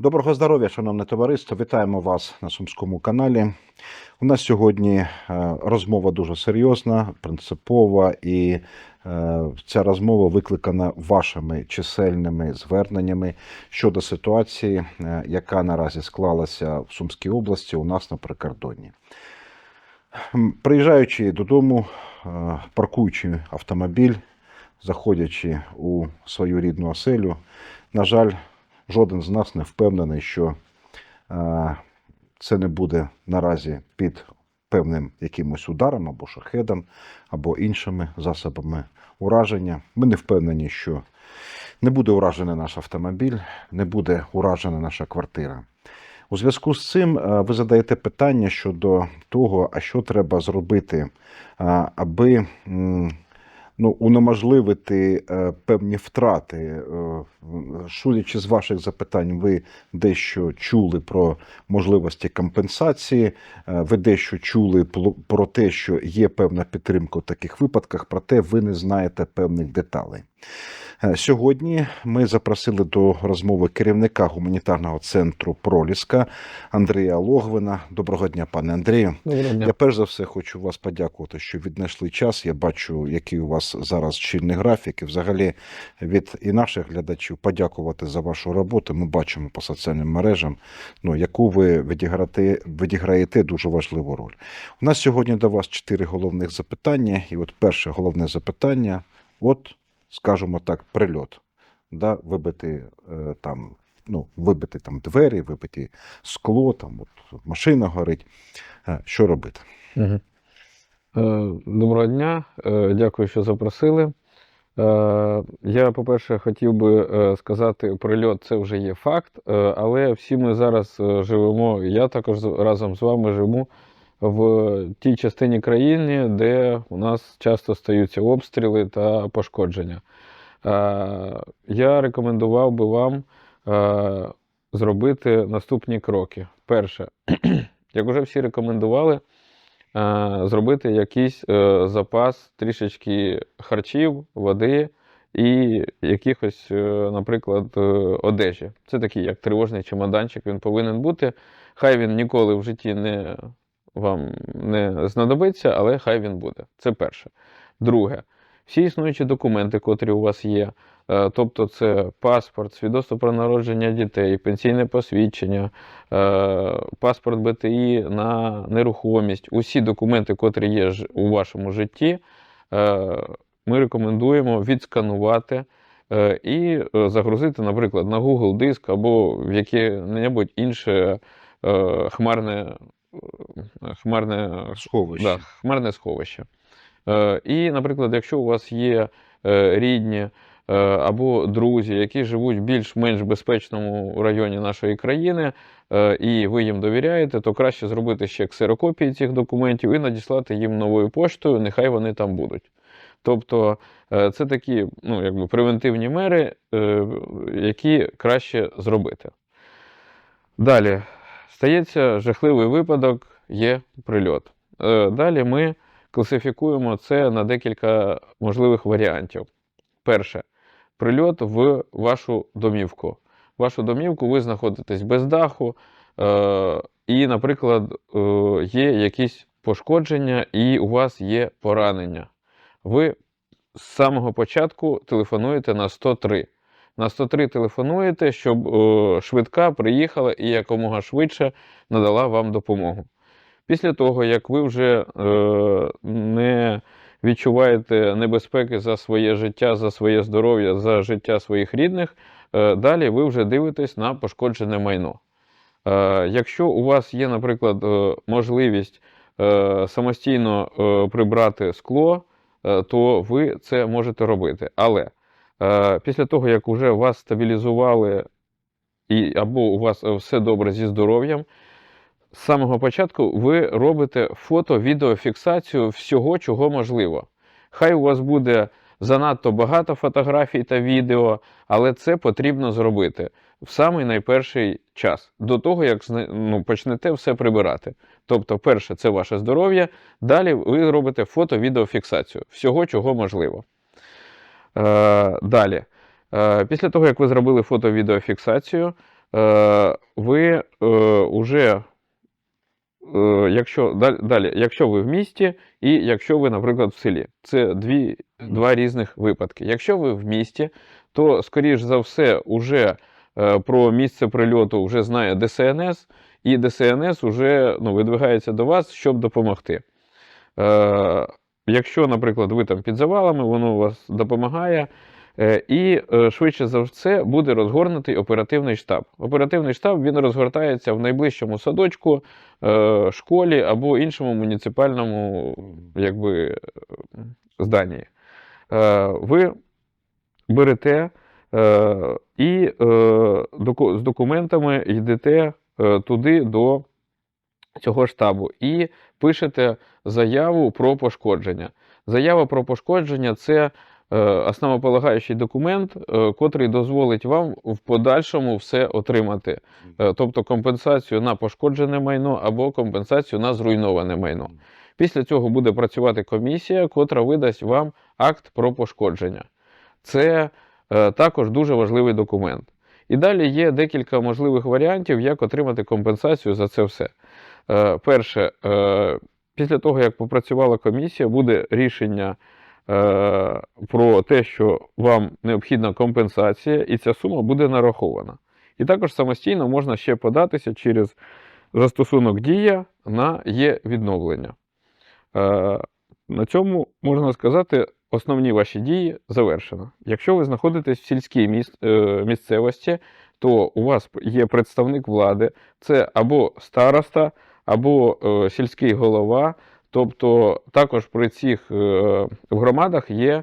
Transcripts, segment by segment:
Доброго здоров'я, шановне товариство. Вітаємо вас на Сумському каналі. У нас сьогодні е, розмова дуже серйозна, принципова, і е, ця розмова викликана вашими чисельними зверненнями щодо ситуації, е, яка наразі склалася в Сумській області у нас на прикордонні. Приїжджаючи додому, паркуючи автомобіль, заходячи у свою рідну оселю, на жаль, жоден з нас не впевнений, що е, це не буде наразі під певним якимось ударом або шахедом, або іншими засобами ураження. Ми не впевнені, що не буде уражений наш автомобіль, не буде уражена наша квартира. У зв'язку з цим е, ви задаєте питання щодо того, а що треба зробити, е, аби ну, унеможливити е, певні втрати. Е, Судячи з ваших запитань, ви дещо чули про можливості компенсації, е, ви дещо чули про те, що є певна підтримка у таких випадках, проте ви не знаєте певних деталей. Сьогодні ми запросили до розмови керівника гуманітарного центру Проліска Андрія Логвина. Доброго дня, пане Андрію. Доброго дня. Я перш за все хочу вас подякувати, що віднайшли час. Я бачу, який у вас зараз щільний графік. І взагалі від і наших глядачів подякувати за вашу роботу. Ми бачимо по соціальним мережам, ну, яку ви відіграєте, відіграєте дуже важливу роль. У нас сьогодні до вас чотири головних запитання. І от перше головне запитання: от, скажімо так, прильот. Да, вибити е, там. Ну, вибити там двері, вибити скло, там от машина горить. Е, Що робити? Мгм. Е, Доброго дня, Е, дякую, що запросили. Е, Я, по-перше, хотів би сказати, прильот це вже є факт, але всі ми зараз живемо, я також разом з вами живу в тій частині країни, де у нас часто стаються обстріли та пошкодження. Я рекомендував би вам зробити наступні кроки. Перше, як вже всі рекомендували, зробити якийсь е, запас трішечки харчів, води і якихось, е, наприклад, е, одежі. Це такий як тривожний чемоданчик, він повинен бути. Хай він ніколи в житті не вам не знадобиться, але хай він буде. Це перше. Друге, всі існуючі документи, котрі у вас є, е, тобто це паспорт, свідоцтво про народження дітей, пенсійне посвідчення, е, паспорт БТІ на нерухомість, усі документи, котрі є у вашому житті, е, ми рекомендуємо відсканувати е, і е, загрузити, наприклад, на Google диск або в яке-небудь інше е, хмарне, е, хмарне Сховище. Да, хмарне сховище. Е, і, наприклад, якщо у вас є е, рідні е, або друзі, які живуть в більш-менш безпечному районі нашої країни, е, і ви їм довіряєте, то краще зробити ще ксерокопії цих документів і надіслати їм новою поштою, нехай вони там будуть. Тобто е, це такі ну, якби превентивні мери, е, які краще зробити. Далі стається жахливий випадок, є прильот. Е, Далі ми класифікуємо це на декілька можливих варіантів. Перше, прильот в вашу домівку. Вашу домівку ви знаходитесь без даху, е, і, наприклад, е, є якісь пошкодження, і у вас є поранення. Ви з самого початку телефонуєте на 103. На 103 телефонуєте, щоб е, швидка приїхала і якомога швидше надала вам допомогу. Після того, як ви вже е, не відчуваєте небезпеки за своє життя, за своє здоров'я, за життя своїх рідних, е, далі ви вже дивитесь на пошкоджене майно. Е, якщо у вас є, наприклад, е, можливість самостійно прибрати скло, то ви це можете робити. Але після того, як вже вас стабілізували, або у вас все добре зі здоров'ям, з самого початку ви робите фото-відеофіксацію всього, чого можливо. Хай у вас буде занадто багато фотографій та відео, але це потрібно зробити в самий найперший час, до того, як ну, почнете все прибирати. Тобто, перше, це ваше здоров'я, далі ви робите фото-відеофіксацію всього, чого можливо. Е, далі. Е, після того, як ви зробили фото-відеофіксацію, е, ви вже, е, якщо, далі, далі, якщо ви в місті і якщо ви, наприклад, в селі. Це дві, два різних випадки. Якщо ви в місті, то, скоріш за все, уже е, про місце прильоту вже знає ДСНС, і ДСНС вже ну, видвигається до вас, щоб допомогти. Е, якщо, наприклад, ви там під завалами, воно у вас допомагає. Е, І е, швидше за все буде розгорнутий оперативний штаб. Оперативний штаб він розгортається в найближчому садочку, е, школі або іншому муніципальному якби, зданні. Ви берете і з документами йдете туди до цього штабу і пишете заяву про пошкодження. Заява про пошкодження це основополагаючий документ, е, котрий дозволить вам в подальшому все отримати, Е, тобто компенсацію на пошкоджене майно або компенсацію на зруйноване майно. Після цього буде працювати комісія, котра видасть вам акт про пошкодження. Це е, також дуже важливий документ. І далі є декілька можливих варіантів, як отримати компенсацію за це все. Е, перше, е, після того, як попрацювала комісія, буде рішення е, про те, що вам необхідна компенсація, і ця сума буде нарахована. І також самостійно можна ще податися через застосунок Дія на є відновлення. Е, На цьому можна сказати, основні ваші дії завершено. Якщо ви знаходитесь в сільській е, місцевості, то у вас є представник влади, це або староста, або е, сільський голова. Тобто також при цих е, в громадах є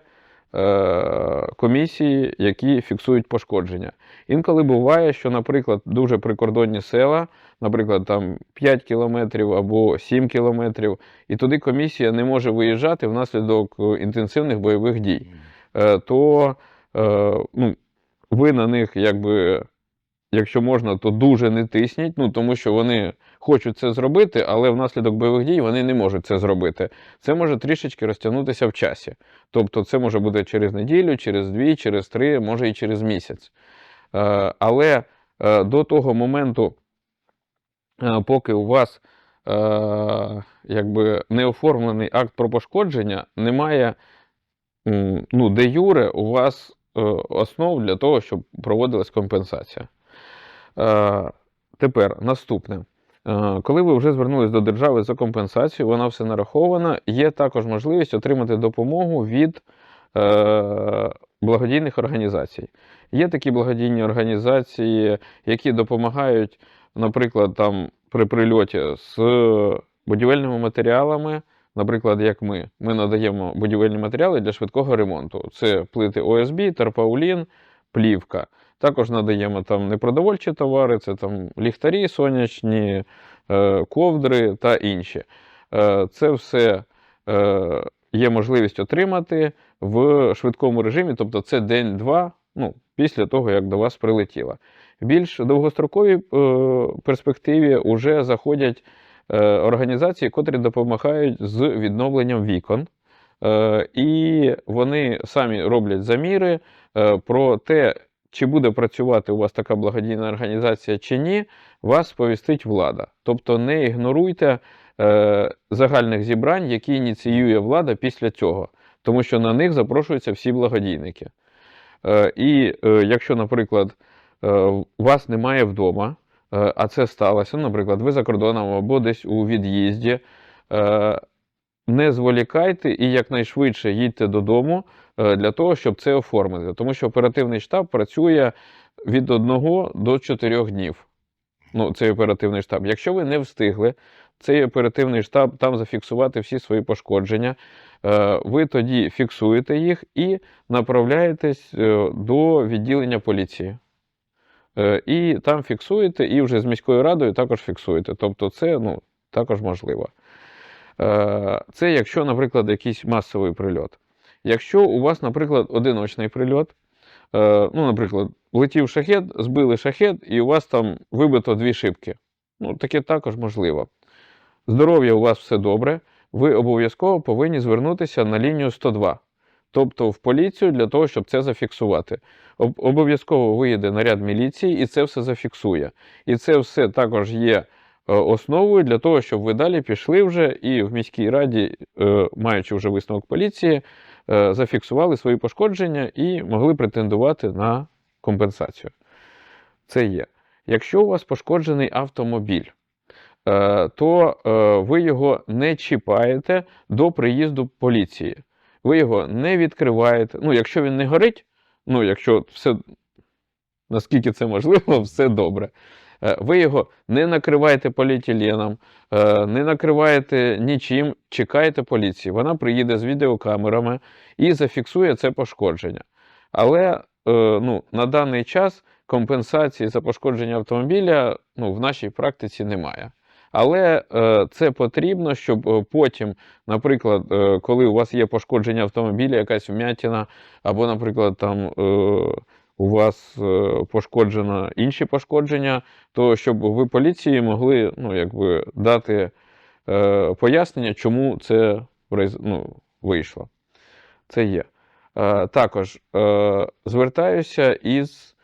е, комісії, які фіксують пошкодження. Інколи буває, що, наприклад, дуже прикордонні села, наприклад, там 5 кілометрів або 7 кілометрів, і туди комісія не може виїжджати внаслідок е, інтенсивних бойових дій. То ну, ви на них, якби, якщо можна, то дуже не тисніть, ну, тому що вони хочуть це зробити, але внаслідок бойових дій вони не можуть це зробити. Це може трішечки розтягнутися в часі. Тобто це може бути через неділю, через дві, через три, може і через місяць. Е, Але е, до того моменту, е, поки у вас якби не оформлений акт про пошкодження, немає ну, де юре у вас основ для того, щоб проводилась компенсація. Тепер наступне. Е, Коли ви вже звернулись до держави за компенсацію, вона все нарахована, є також можливість отримати допомогу від е, благодійних організацій. Є такі благодійні організації, які допомагають, наприклад, там при прильоті з будівельними матеріалами. Наприклад, як ми, ми надаємо будівельні матеріали для швидкого ремонту. Це плити ОСБ, тарпаулін, плівка. Також надаємо там непродовольчі товари, це там ліхтарі сонячні, е, ковдри та інші. Е, Це все е, є можливість отримати в швидкому режимі, тобто це день-два ну, після того, як до вас прилетіло. В більш довгостроковій перспективі вже заходять організації, котрі допомагають з відновленням вікон. І вони самі роблять заміри про те, чи буде працювати у вас така благодійна організація чи ні, вас сповістить влада. Тобто не ігноруйте е, загальних зібрань, які ініціює влада після цього, тому що на них запрошуються всі благодійники. Е, І е, якщо, наприклад, е, вас немає вдома, е, а це сталося, наприклад, ви за кордоном або десь у від'їзді, е, не зволікайте і якнайшвидше їдьте додому для того, щоб це оформити. Тому що оперативний штаб працює від 1 до 4 днів. Ну, цей оперативний штаб. Якщо ви не встигли цей оперативний штаб там зафіксувати всі свої пошкодження, е, ви тоді фіксуєте їх і направляєтесь е, до відділення поліції. Е, І там фіксуєте, і вже з міською радою також фіксуєте. Тобто, це ну, також можливо. Е, Це якщо, наприклад, якийсь масовий прильот. Якщо у вас, наприклад, одиночний прильот, е, ну, наприклад, летів шахет, збили шахет, і у вас там вибито дві шибки. Ну, таке також можливо. Здоров'я у вас все добре, ви обов'язково повинні звернутися на лінію 102. тобто в поліцію для того, щоб це зафіксувати. Об- Обов'язково виїде наряд міліції і це все зафіксує. І це все також є е, основою для того, щоб ви далі пішли вже і в міській раді, е, маючи вже висновок поліції, зафіксували свої пошкодження і могли претендувати на компенсацію. Це є. Якщо у вас пошкоджений автомобіль, е, то е, ви його не чіпаєте до приїзду поліції. Ви його не відкриваєте. Ну, якщо він не горить, ну, якщо все, наскільки це можливо, все добре. Е, Ви його не накриваєте поліетиленом, е, не накриваєте нічим, чекаєте поліції. Вона приїде з відеокамерами і зафіксує це пошкодження. Але е, ну, на даний час компенсації за пошкодження автомобіля ну, в нашій практиці немає. Але це потрібно, щоб потім, наприклад, коли у вас є пошкодження автомобіля, якась вмятина, або, наприклад, там у вас е, пошкоджено інші пошкодження, то щоб ви поліції могли ну, якби, дати е, пояснення, чому це ну, вийшло. Це є. Е, також е, звертаюся із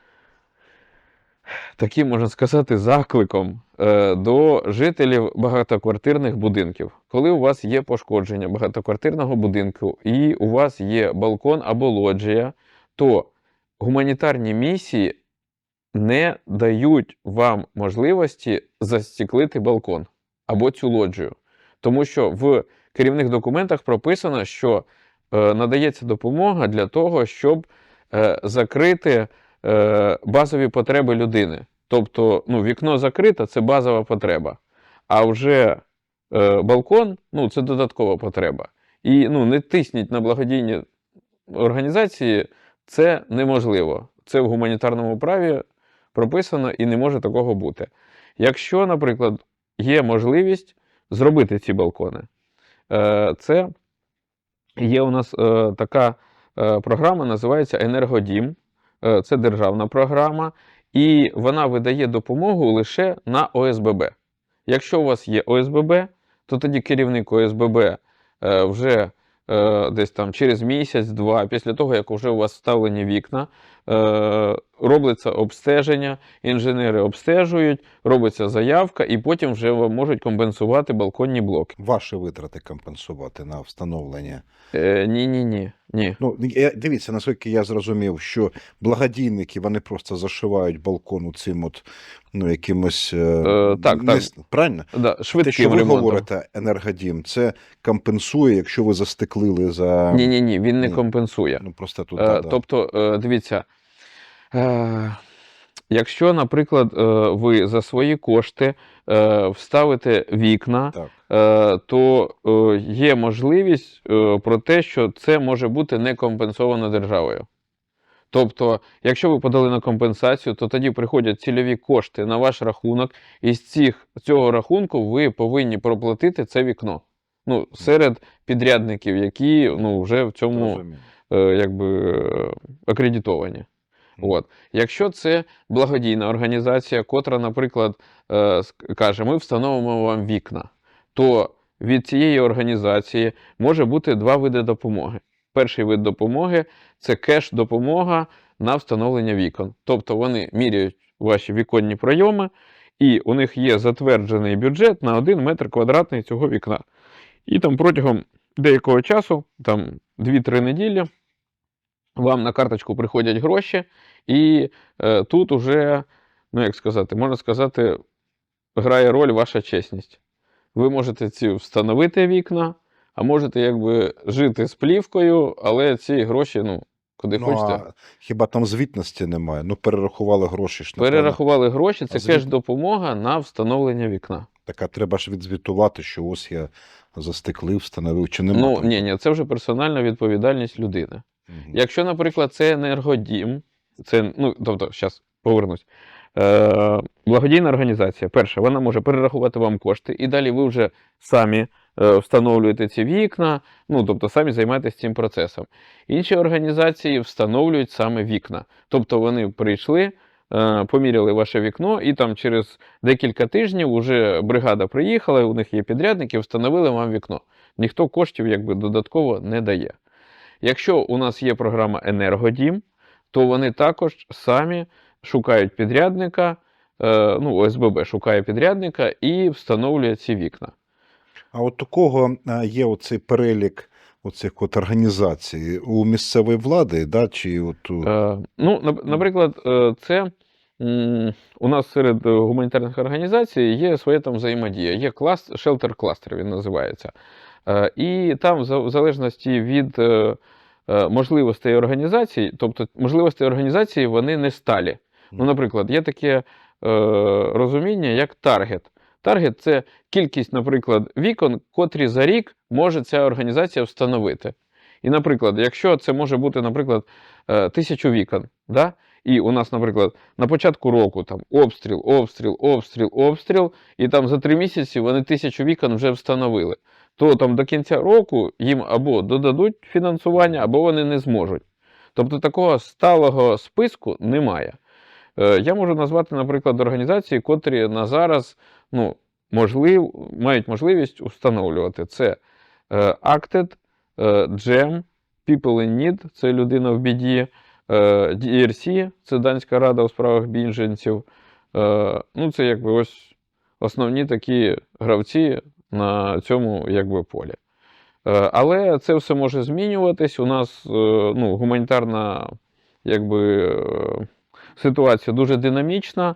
таким, можна сказати, закликом е, до жителів багатоквартирних будинків. Коли у вас є пошкодження багатоквартирного будинку і у вас є балкон або лоджія, то гуманітарні місії не дають вам можливості застіклити балкон або цю лоджію. Тому що в керівних документах прописано, що е, надається допомога для того, щоб е, закрити е, базові потреби людини. Тобто, ну, вікно закрите це базова потреба. А вже е, балкон ну, це додаткова потреба. І ну, не тисніть на благодійні організації, це неможливо. Це в гуманітарному праві прописано і не може такого бути. Якщо, наприклад, є можливість зробити ці балкони, е, це є у нас е, така е, програма, називається Енергодім. Це державна програма, і вона видає допомогу лише на ОСББ. Якщо у вас є ОСББ, то тоді керівник ОСББ вже десь там через місяць-два, після того, як вже у вас вставлені вікна, е, робиться обстеження, інженери обстежують, робиться заявка, і потім вже вам можуть компенсувати балконні блоки. Ваші витрати компенсувати на встановлення. Е, ні, ні, ні, ні. Ну, дивіться, наскільки я зрозумів, що благодійники вони просто зашивають балкон цим от ну, якимось. Е, так, так. Правильно? Да, Те, що ви ремонтом. говорите, енергодім, це компенсує, якщо ви застеклили за. Ні, ні, ні, він не Ні. компенсує. Ну, просто тут. Е, да. Тобто, е, дивіться, е, якщо, наприклад, е, ви за свої кошти е, вставите вікна, Так. е, то е, є можливість е, про те, що це може бути не компенсовано державою. Тобто, якщо ви подали на компенсацію, то тоді приходять цільові кошти на ваш рахунок, і з цих, цього рахунку ви повинні проплатити це вікно. Ну, серед підрядників, які ну, вже в цьому е, якби е, акредитовані. От. Якщо це благодійна організація, котра, наприклад, е, каже, ми встановимо вам вікна, то від цієї організації може бути два види допомоги. Перший вид допомоги це кеш-допомога на встановлення вікон. Тобто вони міряють ваші віконні пройоми, і у них є затверджений бюджет на 1 метр квадратний цього вікна. І там протягом деякого часу, там 2-3 неділі, вам на карточку приходять гроші, і е, тут уже, ну як сказати, можна сказати, грає роль ваша чесність. Ви можете ці встановити вікна, а можете якби жити з плівкою, але ці гроші, ну, куди Ну, хочете. а хіба там звітності немає? Ну, перерахували гроші ж. Перерахували гроші, це А звідки? кеш-допомога на встановлення вікна. Така треба ж відзвітувати, що ось я застеклив, встановив, чи немає. Ну, ні, ні, це вже персональна відповідальність людини. Якщо, наприклад, це енергодім, це, ну, тобто, зараз повернусь. Е, благодійна організація, перше, вона може перерахувати вам кошти, і далі ви вже самі е, встановлюєте ці вікна, ну, тобто самі займаєтесь цим процесом. Інші організації встановлюють саме вікна. Тобто вони прийшли, е, поміряли ваше вікно, і там через декілька тижнів вже бригада приїхала, у них є підрядники, встановили вам вікно. Ніхто коштів якби додатково не дає. Якщо у нас є програма Енергодім, то вони також самі шукають підрядника, е, ну, ОСББ шукає підрядника і встановлює ці вікна. А от у кого е, є оцей перелік оцих от організацій у місцевої влади, да, чи от у... Е, ну, наприклад, це у нас серед гуманітарних організацій є своя там взаємодія. Є клас, шелтер кластер, він називається. Е, І там, в залежності від е, е, можливостей організацій, тобто можливості організації вони не сталі. Ну, наприклад, є таке розуміння, як таргет. Таргет це кількість, наприклад, вікон, котрі за рік може ця організація встановити. І, наприклад, якщо це може бути, наприклад, тисячу вікон, да? і у нас, наприклад, на початку року там обстріл, обстріл, обстріл, обстріл, і там за три місяці вони тисячу вікон вже встановили, то там до кінця року їм або додадуть фінансування, або вони не зможуть. Тобто такого сталого списку немає. Е, Я можу назвати, наприклад, організації, котрі на зараз ну, можлив, мають можливість встановлювати. Це е, Acted, е, GEM, People in Need це людина в біді, е, DRC це Данська рада у справах біженців. Е, Ну, це якби ось основні такі гравці на цьому якби, полі. Е, Але це все може змінюватись. У нас е, ну, гуманітарна якби, е, ситуація дуже динамічна.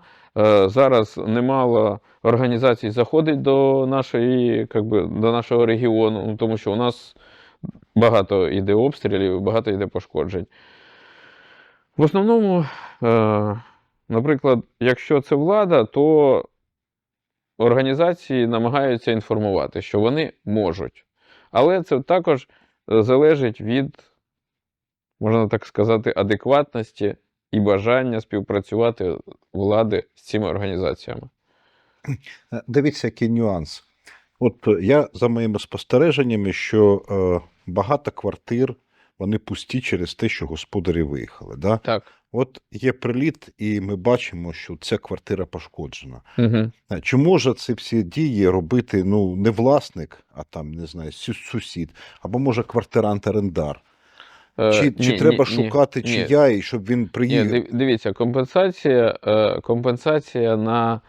Зараз немало організацій заходить до нашої, як би, до нашого регіону, ну, тому що у нас багато йде обстрілів, багато йде пошкоджень. В основному, наприклад, якщо це влада, то організації намагаються інформувати, що вони можуть. Але це також е, залежить від, можна так сказати, адекватності і бажання співпрацювати влади з цими організаціями. Е, Дивіться, який нюанс. От е, я за моїми спостереженнями, що е, багато квартир вони пусті через те, що господарі виїхали. Да? Так. От є приліт, і ми бачимо, що ця квартира пошкоджена. Угу. Е, Чи може ці всі дії робити ну, не власник, а там, не знаю, сусід, або може квартирант-орендар? Чи, чи треба шукати чия, і щоб він Ні, приїхав? див- дивіться, компенсація, е, компенсація на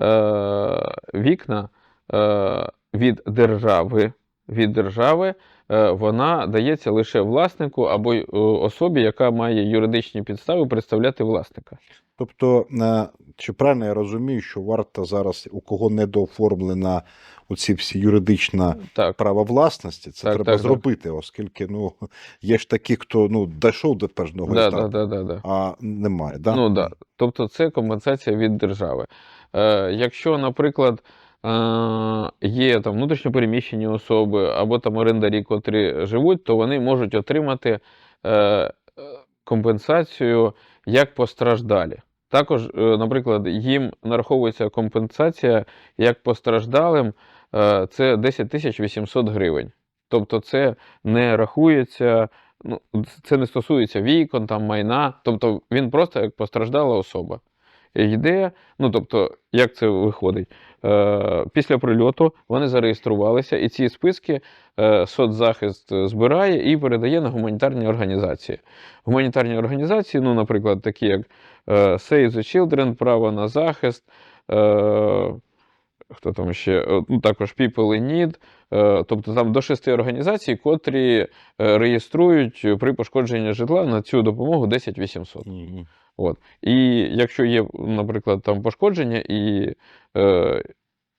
е, вікна е, від держави, від держави е, вона дається лише власнику або е, особі, яка має юридичні підстави представляти власника. Тобто, е, чи правильно я розумію, що варто зараз, у кого недооформлена оці всі юридична Так, право власності, це Так, треба так, так. зробити, оскільки ну, є ж такі, хто ну, дійшов до певного да, да, да, да, да. а немає. Да? Ну, да. Тобто це компенсація від держави. Е, якщо, наприклад, е, є там внутрішньопереміщені особи або там орендарі, котрі живуть, то вони можуть отримати е, е, компенсацію як постраждалі. Також, е, наприклад, їм нараховується компенсація як постраждалим, е, це 10 тисяч 800 гривень. Тобто це не рахується ну, це не стосується вікон, там, майна, тобто він просто як постраждала особа. Йде, ну тобто, як це виходить? Е, після прильоту вони зареєструвалися, і ці списки е, соцзахист збирає і передає на гуманітарні організації. Гуманітарні організації, ну, наприклад, такі як е, Save the Children, право на захист. Е, Хто там ще? Е, Ну, також People in Need, е, тобто там до шести організацій, котрі е, реєструють при пошкодженні житла на цю допомогу 10 800. От. І якщо є, наприклад, там пошкодження, і е,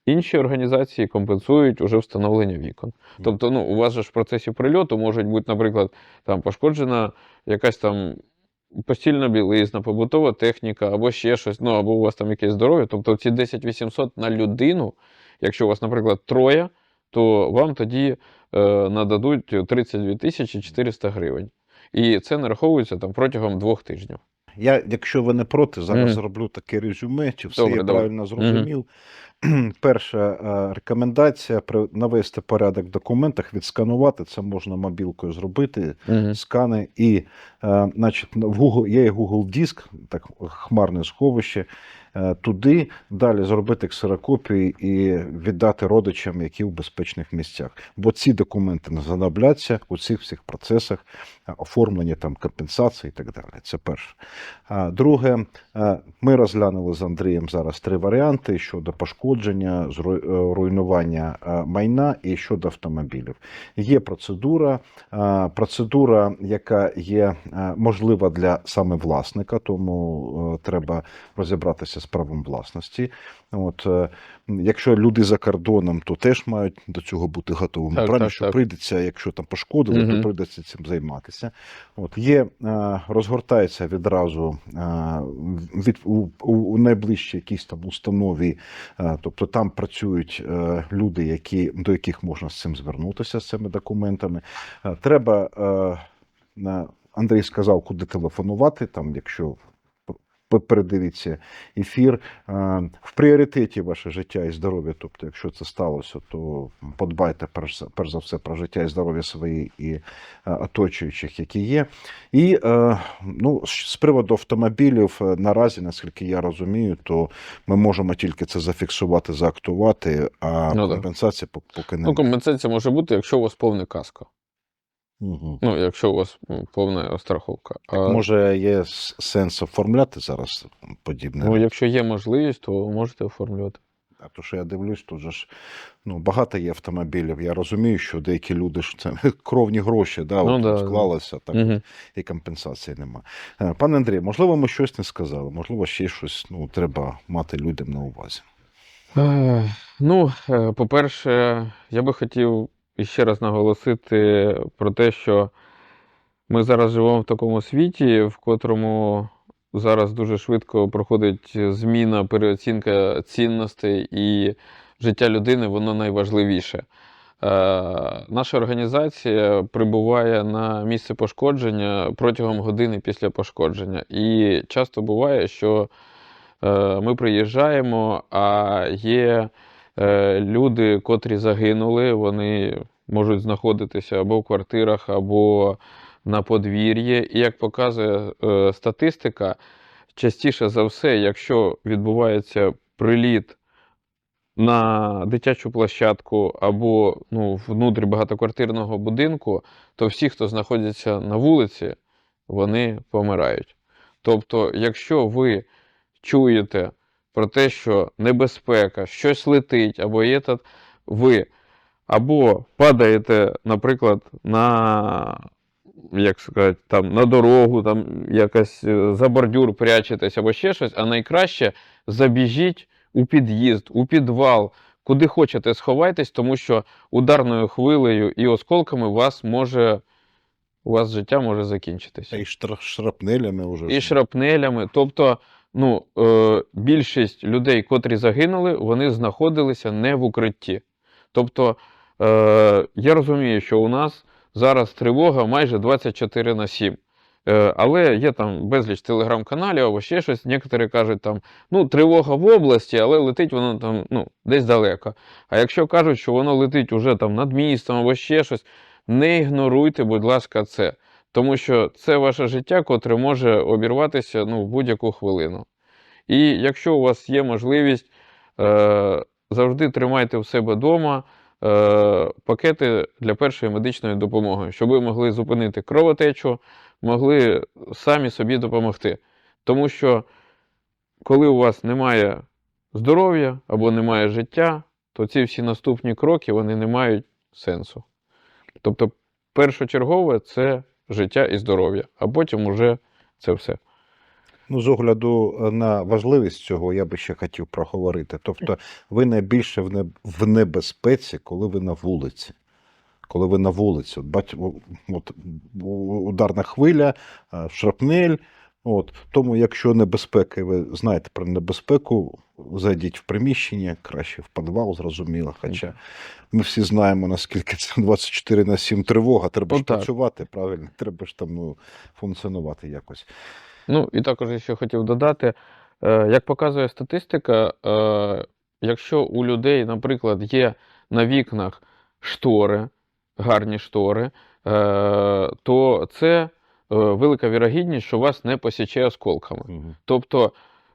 інші організації компенсують уже встановлення вікон. Тобто, ну, у вас же ж в процесі прильоту можуть бути, наприклад, там пошкоджена якась там постільна білизна, побутова техніка, або ще щось, ну, або у вас там якесь здоров'я. Тобто ці 10 800 на людину, якщо у вас, наприклад, троє, то вам тоді е, нададуть 32 тисячі 400 гривень. І це нараховується там протягом двох тижнів. Я, якщо ви не проти, зараз Мгм. зроблю таке резюме, чи все Добре, я добре. правильно зрозумів. перша е, рекомендація навести порядок в документах, відсканувати це можна мобілкою зробити. Мгм. скани і, е, значить, в Google є Google Диск, так хмарне сховище. е, Туди далі зробити ксерокопії і віддати родичам, які в безпечних місцях. Бо ці документи не знадобляться у цих всіх процесах оформлення там компенсації і так далі. Це перше. Друге, ми розглянули з Андрієм зараз три варіанти щодо пошкодження, зру- е, руйнування е, майна і щодо автомобілів. Є процедура, е, процедура, яка є можлива для саме власника, тому треба розібратися з правом власності. От, якщо люди за кордоном, то теж мають до цього бути готовими. Так, Правильно, так, що так. прийдеться, якщо там пошкодили, Мгм. то прийдеться цим займатися. От є, розгортається відразу від у, у, найближчій якійсь там установі, тобто там працюють е, люди, які до яких можна з цим звернутися з цими документами. Е, Треба е, Андрій сказав, куди телефонувати, там, якщо передивіться ефір. Е, В пріоритеті ваше життя і здоров'я. Тобто, якщо це сталося, то подбайте перш за, все про життя і здоров'я свої і е, оточуючих, які є. І е, ну, з приводу автомобілів, наразі, наскільки я розумію, то ми можемо тільки це зафіксувати, заактувати, а Ну, компенсація поки не Ну, компенсація може бути, якщо у вас повне каско. Угу. Ну, якщо у вас повна страховка. А, Може, є сенс оформляти зараз подібне? ну, якщо є можливість, то можете оформлювати. А то, що я дивлюсь, тут же ж ну, багато є автомобілів. Я розумію, що деякі люди ж це кровні гроші, да, Ну, от, да, склалося, так Мгм. і компенсації нема. Е, Пане Андрій, можливо, ми щось не сказали, можливо, ще щось ну, треба мати людям на увазі. Е, Ну, е, по-перше, я би хотів іще раз наголосити про те, що ми зараз живемо в такому світі, в котрому зараз дуже швидко проходить зміна, переоцінка цінностей і життя людини, воно найважливіше. Е, Наша організація прибуває на місце пошкодження протягом години після пошкодження. І часто буває, що е, ми приїжджаємо, а є люди, котрі загинули, вони можуть знаходитися або в квартирах, або на подвір'ї. І як показує е, статистика, частіше за все, якщо відбувається приліт на дитячу площадку або ну, внутрі багатоквартирного будинку, то всі, хто знаходяться на вулиці, вони помирають. Тобто, якщо ви чуєте про те, що небезпека, щось летить, або є та ви або падаєте, наприклад, на, як сказати, там, на дорогу, там якось е, за бордюр прячетесь, або ще щось, а найкраще забіжіть у під'їзд, у підвал, куди хочете, сховайтесь, тому що ударною хвилею і осколками вас може, у вас життя може закінчитися і шрапнелями вже. і шрапнелями. Тобто, ну, е, більшість людей, котрі загинули, вони знаходилися не в укритті. Тобто, е, я розумію, що у нас зараз тривога майже 24 на 7. Е, але є там безліч телеграм-каналів або ще щось. Некоторі кажуть, там, ну, тривога в області, але летить воно там ну, десь далеко. А якщо кажуть, що воно летить уже там над містом або ще щось, не ігноруйте, будь ласка, це. Тому що це ваше життя, котре може обірватися ну, в будь-яку хвилину. І якщо у вас є можливість, е, завжди тримайте в себе вдома е, пакети для першої медичної допомоги, щоб ви могли зупинити кровотечу, могли самі собі допомогти. Тому що коли у вас немає здоров'я або немає життя, то ці всі наступні кроки вони не мають сенсу. Тобто, першочергове це життя і здоров'я, а потім уже це все. Ну, з огляду е, на важливість цього, я би ще хотів проговорити. Тобто, ви найбільше в, небезпеці, коли ви на вулиці. Коли ви на вулиці, от, бать, от, ударна хвиля, е, шрапнель. От, тому, якщо небезпека, і ви знаєте про небезпеку, зайдіть в приміщення, краще в підвал, зрозуміло. Хоча ми всі знаємо, наскільки це 24 на 7 тривога, треба ж працювати, правильно, треба ж там ну, функціонувати якось. Ну і також я ще хотів додати, е, як показує статистика, е, якщо у людей, наприклад, є на вікнах штори, гарні штори, е, то це велика вірогідність, що вас не посіче осколками. Мгм. Тобто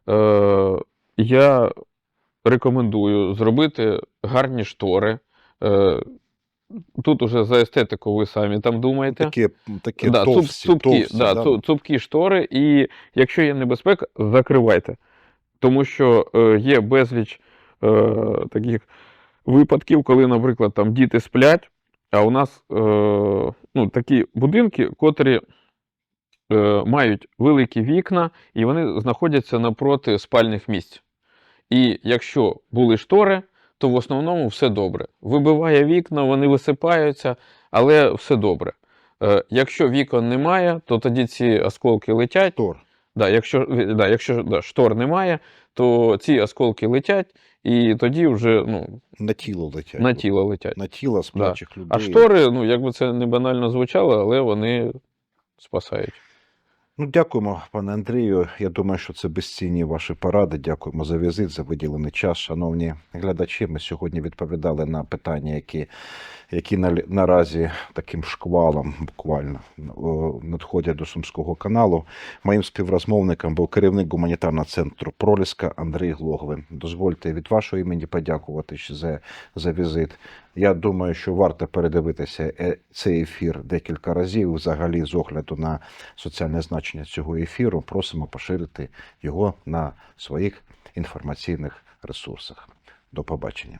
е, я рекомендую зробити гарні штори. Е, тут уже за естетику ви самі там думаєте. Такі, такі да, товсті, цупкі, товсті, да, да? цу- цупкі штори, і якщо є небезпека, закривайте. Тому що е, є безліч е, таких випадків, коли, наприклад, там діти сплять, а у нас е, ну, такі будинки, котрі е, мають великі вікна, і вони знаходяться напроти спальних місць. І якщо були штори, то в основному все добре. Вибиває вікна, вони висипаються, але все добре. Е, якщо вікон немає, то тоді ці осколки летять. Тор. Да, якщо, да, якщо да, штор немає, то ці осколки летять, і тоді вже ну, На тіло летять. на тіло летять. На тіло сплячих людей. А штори, ну якби це не банально звучало, але вони спасають. Ну, дякуємо, пане Андрію. Я думаю, що це безцінні ваші поради. Дякуємо за візит, за виділений час. Шановні глядачі, ми сьогодні відповідали на питання, які, які на- наразі таким шквалом буквально надходять до Сумського каналу. Моїм співрозмовником був керівник гуманітарного центру Проліска Андрій Глоговин. Дозвольте від вашого імені подякувати за, за візит. Я думаю, що варто передивитися е, цей ефір декілька разів. Взагалі, з огляду на соціальне значення цього ефіру, просимо поширити його на своїх інформаційних ресурсах. До побачення.